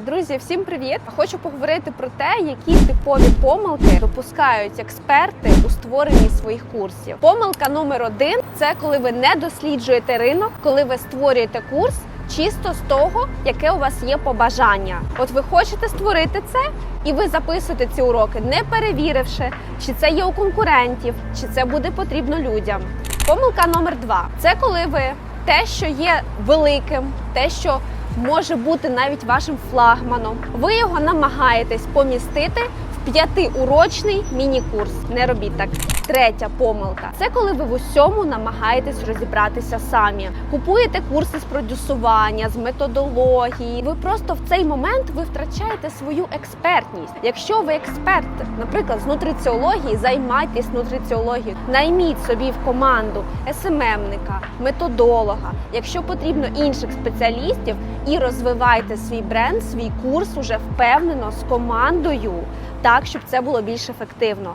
Друзі, всім привіт! Хочу поговорити про те, які типові помилки допускають експерти у створенні своїх курсів. Помилка номер один це коли ви не досліджуєте ринок, коли ви створюєте курс. Чисто з того, яке у вас є побажання. От ви хочете створити це, і ви записуєте ці уроки, не перевіривши, чи це є у конкурентів, чи це буде потрібно людям. Помилка номер два це коли ви те, що є великим, те, що може бути навіть вашим флагманом. Ви його намагаєтесь помістити п'ятиурочний міні-курс. Не робіть так. Третя помилка це коли ви в усьому намагаєтесь розібратися самі. Купуєте курси з продюсування, з методології. Ви просто в цей момент ви втрачаєте свою експертність. Якщо ви експерт, наприклад, з нутриціології, займайтесь нутриціологією, найміть собі в команду СММника, методолога, якщо потрібно інших спеціалістів, і розвивайте свій бренд, свій курс уже впевнено з командою, так щоб це було більш ефективно.